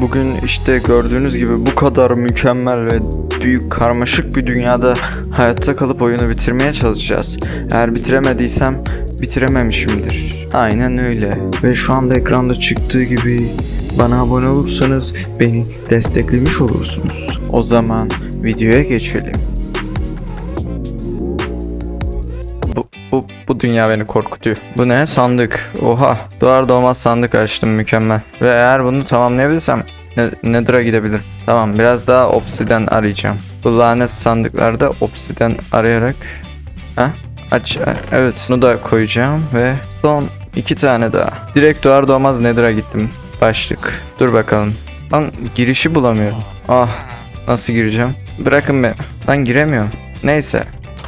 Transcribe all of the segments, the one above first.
Bugün işte gördüğünüz gibi bu kadar mükemmel ve büyük karmaşık bir dünyada hayatta kalıp oyunu bitirmeye çalışacağız. Eğer bitiremediysem bitirememişimdir. Aynen öyle. Ve şu anda ekranda çıktığı gibi bana abone olursanız beni desteklemiş olursunuz. O zaman videoya geçelim. Bu, dünya beni korkutuyor. Bu ne? Sandık. Oha. Doğar doğmaz sandık açtım mükemmel. Ve eğer bunu tamamlayabilirsem ne, Nether'a gidebilirim. Tamam biraz daha obsiden arayacağım. Bu lanet sandıklarda obsiden arayarak. Ha? Aç. e, Evet. Bunu da koyacağım ve son iki tane daha. Direkt doğar doğmaz Nether'a gittim. Başlık. Dur bakalım. Lan girişi bulamıyorum. Ah. Nasıl gireceğim? Bırakın beni. Lan giremiyorum. Neyse.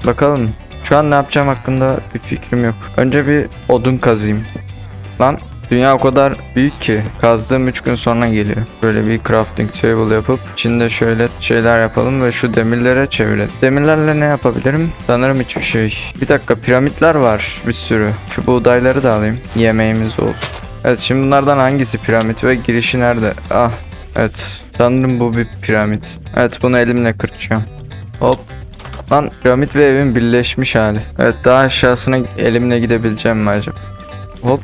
Bakalım. Şu an ne yapacağım hakkında bir fikrim yok. Önce bir odun kazayım. Lan dünya o kadar büyük ki kazdığım 3 gün sonra geliyor. Böyle bir crafting table yapıp içinde şöyle şeyler yapalım ve şu demirlere çevirelim. Demirlerle ne yapabilirim? Sanırım hiçbir şey. Bir dakika piramitler var bir sürü. Şu buğdayları da alayım. Yemeğimiz olsun. Evet şimdi bunlardan hangisi piramit ve girişi nerede? Ah evet sanırım bu bir piramit. Evet bunu elimle kıracağım. Hop Lan piramit ve evin birleşmiş hali. Evet daha aşağısına elimle gidebileceğim mi acaba? Hop.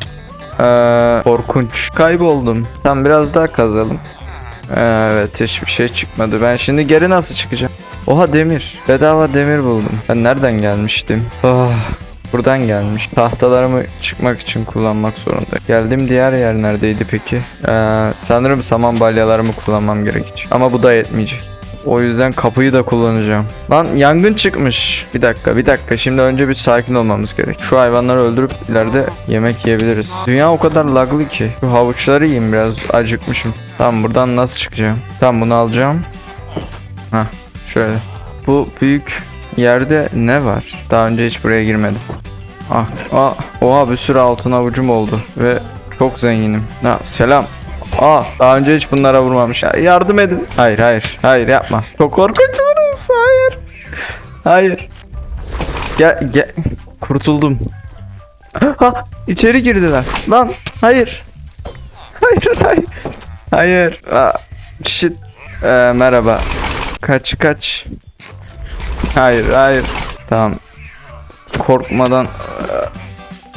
Ee, korkunç. Kayboldum. Tam biraz daha kazalım. Ee, Evet hiçbir şey çıkmadı. Ben şimdi geri nasıl çıkacağım? Oha demir. Bedava demir buldum. Ben nereden gelmiştim? Oh, buradan gelmiş. Tahtalarımı çıkmak için kullanmak zorunda. Geldiğim diğer yer neredeydi peki? Ee, sanırım saman balyalarımı kullanmam gerekecek. Ama bu da yetmeyecek. O yüzden kapıyı da kullanacağım. Lan yangın çıkmış. Bir dakika bir dakika şimdi önce bir sakin olmamız gerek. Şu hayvanları öldürüp ileride yemek yiyebiliriz. Dünya o kadar laglı ki. Şu havuçları yiyeyim biraz acıkmışım. Tamam buradan nasıl çıkacağım? Tamam bunu alacağım. Hah şöyle. Bu büyük yerde ne var? Daha önce hiç buraya girmedim. Ah, ah, oha bir sürü altın avucum oldu ve çok zenginim. Ha, selam. Aa, daha önce hiç bunlara vurmamış. Ya, yardım edin. Hayır, hayır, hayır yapma. Çok korkunçsunuz. Hayır. Hayır. Gel, gel. Kurtuldum. Ha, içeri girdiler. Lan, hayır. Hayır, hayır. Hayır. Aa, shit. Ee, merhaba. Kaç, kaç. Hayır, hayır. Tamam. Korkmadan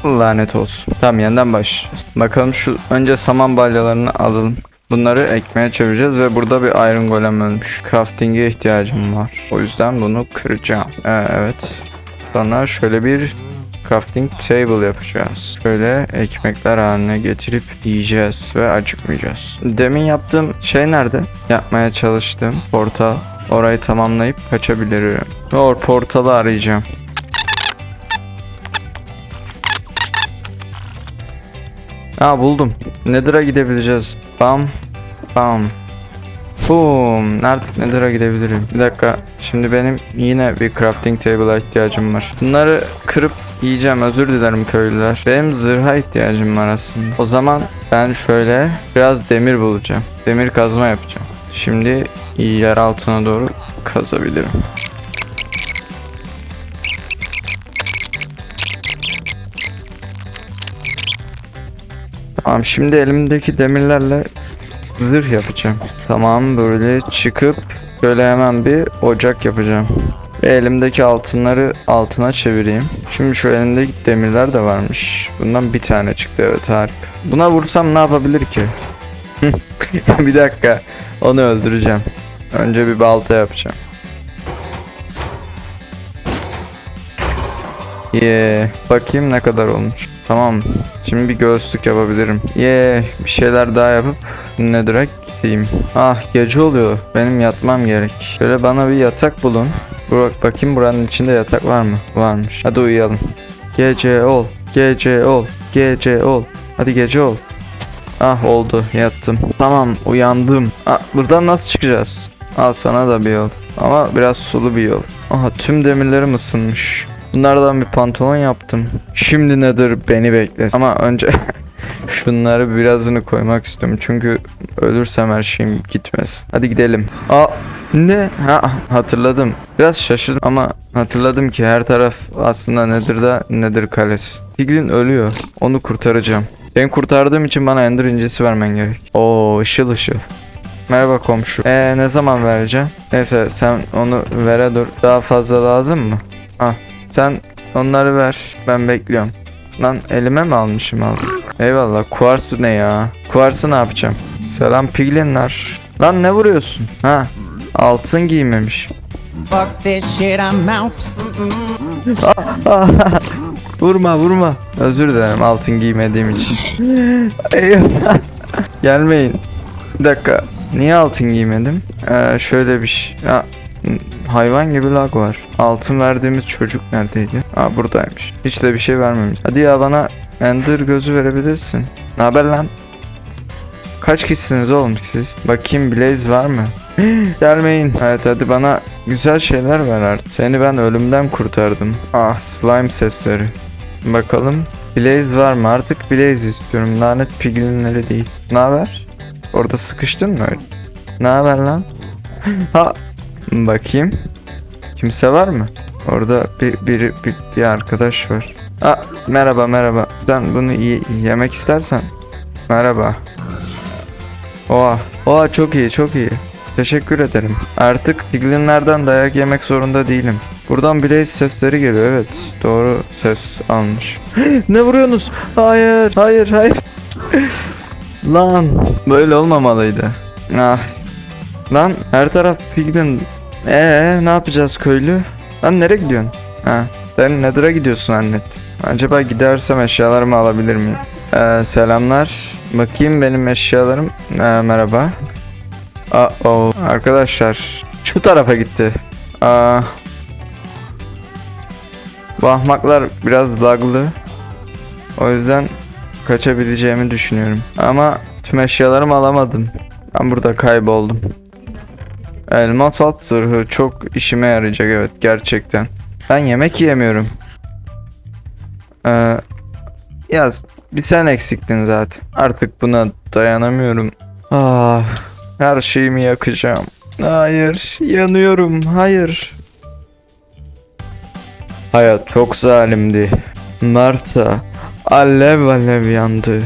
Lanet olsun. Tamam yeniden başlayacağız. Bakalım şu önce saman balyalarını alalım. Bunları ekmeğe çevireceğiz ve burada bir iron golem ölmüş. Crafting'e ihtiyacım var. O yüzden bunu kıracağım. Ee, evet. Sonra şöyle bir crafting table yapacağız. Böyle ekmekler haline getirip yiyeceğiz ve acıkmayacağız. Demin yaptığım şey nerede? Yapmaya çalıştığım portal. Orayı tamamlayıp kaçabilirim. O portalı arayacağım. Ha buldum. Nether'a gidebileceğiz. Bam. Bam. Boom. Artık Nether'a gidebilirim. Bir dakika. Şimdi benim yine bir crafting table'a ihtiyacım var. Bunları kırıp yiyeceğim. Özür dilerim köylüler. Benim zırha ihtiyacım var aslında. O zaman ben şöyle biraz demir bulacağım. Demir kazma yapacağım. Şimdi yer altına doğru kazabilirim. Tamam şimdi elimdeki demirlerle zırh yapacağım. Tamam böyle çıkıp böyle hemen bir ocak yapacağım. Ve elimdeki altınları altına çevireyim. Şimdi şu elimdeki demirler de varmış. Bundan bir tane çıktı evet harika. Buna vursam ne yapabilir ki? bir dakika onu öldüreceğim. Önce bir balta yapacağım. Yeah. Bakayım ne kadar olmuş. Tamam. Şimdi bir göğüslük yapabilirim. Yeah. Bir şeyler daha yapıp ne gideyim. Ah gece oluyor. Benim yatmam gerek. Şöyle bana bir yatak bulun. Bak bakayım buranın içinde yatak var mı? Varmış. Hadi uyuyalım. Gece ol. Gece ol. Gece ol. Hadi gece ol. Ah oldu yattım. Tamam uyandım. Ah, buradan nasıl çıkacağız? Al sana da bir yol. Ama biraz sulu bir yol. Aha tüm demirlerim ısınmış. Bunlardan bir pantolon yaptım. Şimdi nedir beni bekle. Ama önce şunları birazını koymak istiyorum. Çünkü ölürsem her şeyim gitmez. Hadi gidelim. Aa ne? Ha hatırladım. Biraz şaşırdım ama hatırladım ki her taraf aslında Nether'da Nether kalesi. Piglin ölüyor. Onu kurtaracağım. Seni kurtardığım için bana Ender incisi vermen gerek. Oo ışıl ışıl. Merhaba komşu. Ee ne zaman vereceksin? Neyse sen onu vere dur. Daha fazla lazım mı? Ah sen onları ver. Ben bekliyorum. Lan elime mi almışım aldım? Eyvallah. Kuarsı ne ya? Kuarsı ne yapacağım? Selam piglinler. Lan ne vuruyorsun? Ha? Altın giymemiş. Fuck this shit, I'm out. Vurma vurma. Özür dilerim altın giymediğim için. Eyvallah. Gelmeyin. Bir dakika. Niye altın giymedim? Ee, şöyle bir şey. M, hayvan gibi lag var. Altın verdiğimiz çocuk neredeydi? Aa buradaymış. Hiç de bir şey vermemiş. Hadi ya bana Ender gözü verebilirsin. Ne haber lan? Kaç kişisiniz oğlum siz? Bakayım Blaze var mı? Gelmeyin. Evet hadi bana güzel şeyler ver artık. Seni ben ölümden kurtardım. Ah slime sesleri. Bakalım. Blaze var mı? Artık Blaze istiyorum. Lanet piglinleri değil. Ne haber? Orada sıkıştın mı öyle? Ne haber lan? ha bakayım. Kimse var mı? Orada bir, bir, bir, bir arkadaş var. Aa, merhaba merhaba. Sen bunu ye- yemek istersen. Merhaba. Oha. Oha çok iyi çok iyi. Teşekkür ederim. Artık piglinlerden dayak yemek zorunda değilim. Buradan Blaze sesleri geliyor evet. Doğru ses almış. ne vuruyorsunuz? Hayır hayır hayır. Lan böyle olmamalıydı. Ah. Lan her taraf piglin. Ee ne yapacağız köylü? Lan nereye gidiyorsun? Ha. Sen Nether'a gidiyorsun zannettim. Acaba gidersem eşyalarımı alabilir miyim? Ee, selamlar. Bakayım benim eşyalarım. Ee, merhaba. Aa, o arkadaşlar şu tarafa gitti. Aa, bu ahmaklar biraz laglı. O yüzden kaçabileceğimi düşünüyorum. Ama tüm eşyalarımı alamadım. Ben burada kayboldum. Elmas at zırhı çok işime yarayacak evet gerçekten. Ben yemek yiyemiyorum. Ee, yaz bir sen eksiktin zaten. Artık buna dayanamıyorum. Ah, her şeyimi yakacağım. Hayır, yanıyorum. Hayır. Hayat çok zalimdi. Marta alev alev yandı.